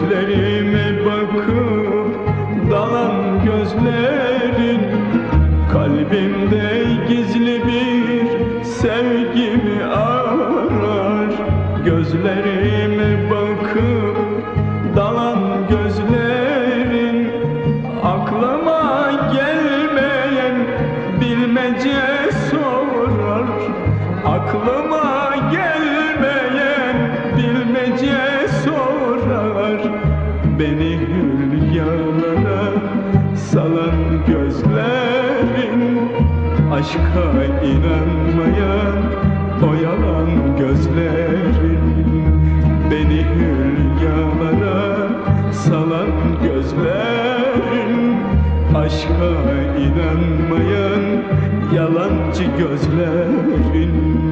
Gözlerime bakıp dalan gözlerin Kalbimde gizli bir sevgimi arar. Gözlerime bakıp dalan gözlerin Aklıma gelmeyen bilmece sorar. Aklıma gelmeyen hülyalara salan gözlerin Aşka inanmayan o yalan gözlerin. Beni hülyalara salan gözlerin Aşka inanmayan yalancı gözlerin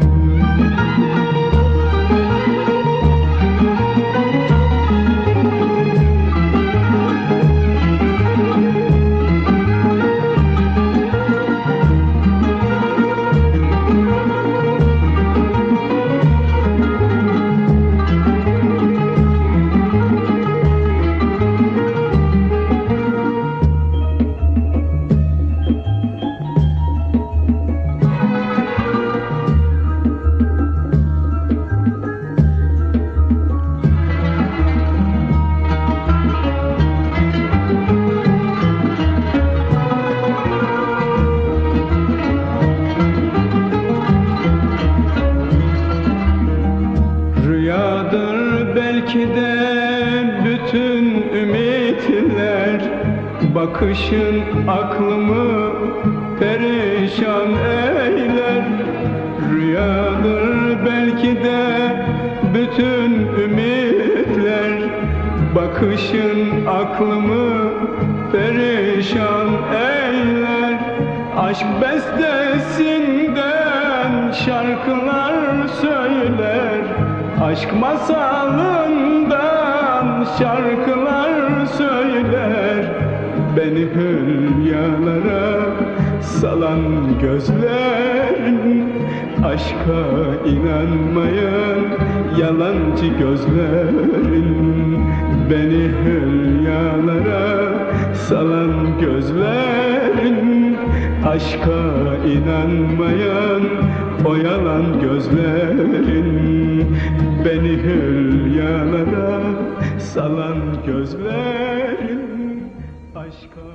belki de bütün ümitler Bakışın aklımı perişan eyler. Rüyadır belki de bütün ümitler Bakışın aklımı perişan eyler. Aşk bestesinden şarkılar söyler Aşk masalından şarkılar söyler. Beni hülyalara salan gözlerin Aşka inanmayan yalancı gözlerin. Beni hülyalara salan gözlerin. Aşka inanmayan Oyalan gözlerin Beni hülyalara Salan gözlerin Aşka